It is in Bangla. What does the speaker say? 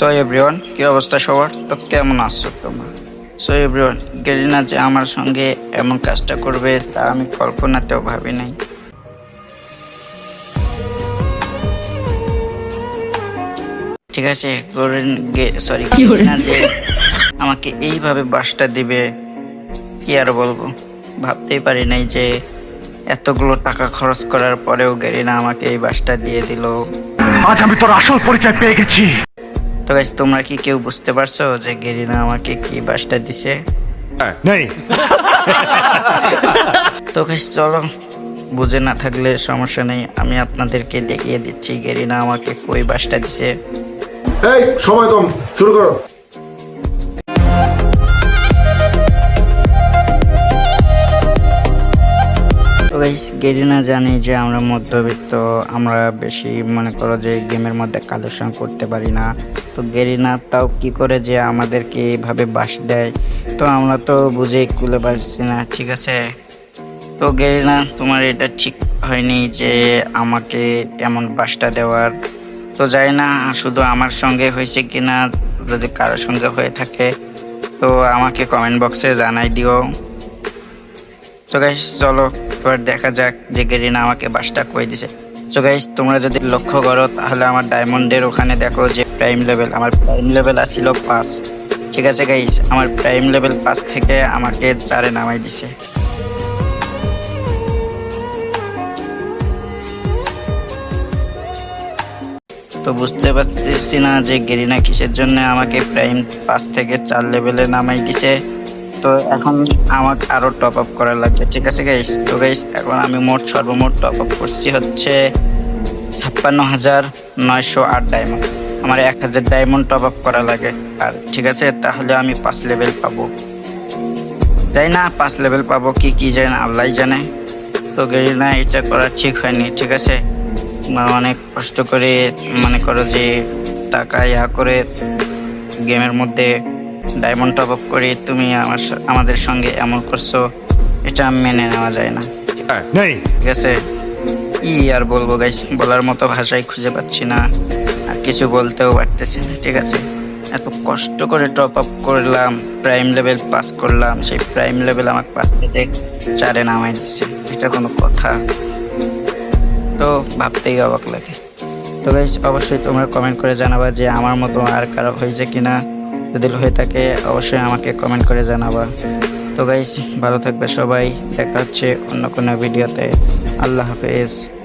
সো এভরিওয়ান কি অবস্থা সবার? তো কেমন আছো তোমরা? সো এভরিওয়ান গেরিনা যে আমার সঙ্গে এমন কাজটা করবে তা আমি কল্পনাতেও ভাবি নাই। ঠিক আছে সরি গেরিনা যে আমাকে এইভাবে বাসটা দিবে কি আর বলব? ভাবতেই পারি নাই যে এতগুলো টাকা খরচ করার পরেও গেরিনা আমাকে এই বাসটা দিয়ে দিল। আজ আমি তোর আসল পরিচয় পেয়ে গেছি। তো গাইস তোমরা কি কেউ বুঝতে পারছ যে গেরিনা আমাকে কি বাসটা দিছে? নেই। তো গাইস চলো বুঝে না থাকলে সমস্যা নেই আমি আপনাদেরকে দেখিয়ে দিচ্ছি গেরিনা আমাকে কই বাসটা দিছে। এই সময় কম শুরু করো। গাইস গেরিনা জানি যে আমরা মধ্যবিত্ত, আমরা বেশি মনে করো যে গেমের মধ্যে কালেকশন করতে পারি না। তো গেরিনা তাও কি করে যে আমাদেরকে এইভাবে বাস দেয়? তো আমরা তো বুঝেই কুলে পারছি না, ঠিক আছে? তো গেরিনা তোমার এটা ঠিক হয়নি যে আমাকে এমন বাসটা দেওয়ার। তো যাই না শুধু আমার সঙ্গে হয়েছে কিনা, যদি কারোর সঙ্গে হয়ে থাকে, তো আমাকে কমেন্ট বক্সে জানাই দিও। তো গাইস চলো এবার দেখা যাক যে গেরিনা আমাকে বাসটা কই দিছে। তো গাইস তোমরা যদি লক্ষ্য করো, তাহলে আমার ডায়মন্ডের ওখানে দেখো যে প্রাইম লেভেল আমার প্রাইম লেভেল আসছিল পাঁচ। ঠিক আছে গাইস আমার প্রাইম লেভেল পাঁচ থেকে আমাকে চারে নামাই দিছে। তো বুঝতে পারতেছি না যে গেরিনা কিসের জন্য আমাকে প্রাইম পাঁচ থেকে চার লেভেলে নামাই দিছে। তো এখন আমাকে আরও টপ আপ করা লাগবে, ঠিক আছে গাইস তো গাইস এখন আমি মোট সর্বমোট টপ আপ করছি হচ্ছে ছাপ্পান্ন হাজার নয়শো আট ডায়মন্ড আমার এক হাজার ডায়মন্ড টপ আপ করা লাগে। আর ঠিক আছে, তাহলে আমি পাঁচ লেভেল পাবো। যাই না পাঁচ লেভেল পাবো কি কি জানে আল্লাহ জানে। তো গেরিনা এটা করা ঠিক হয়নি, ঠিক আছে? অনেক কষ্ট করে মনে করো যে টাকা ইয়া করে গেমের মধ্যে ডায়মন্ড টপ আপ করে তুমি আমার আমাদের সঙ্গে এমন করছ এটা মেনে নেওয়া যায় না। নেই। ঠিক আছে? কি আর বলব গাইস বলার মতো ভাষাই খুঁজে পাচ্ছি না আর কিছু বলতেও পারতেছি না ঠিক আছে? এত কষ্ট করে টপ আপ করলাম প্রাইম লেভেল পাস করলাম সেই প্রাইম লেভেল আমার পাস থেকে চারে নামাই দিচ্ছে এটা কোনো কথা। তো ভাবতেই অবাক লাগে। তো গাইস অবশ্যই তোমরা কমেন্ট করে জানাবা যে আমার মতো আর কারও হয়েছে কিনা। যদি হয়ে থাকে, অবশ্যই আমাকে কমেন্ট করে জানাবা। তো গাইস ভালো থাকবে সবাই। দেখা হচ্ছে অন্য কোনো ভিডিওতে আল্লাহ হাফেজ।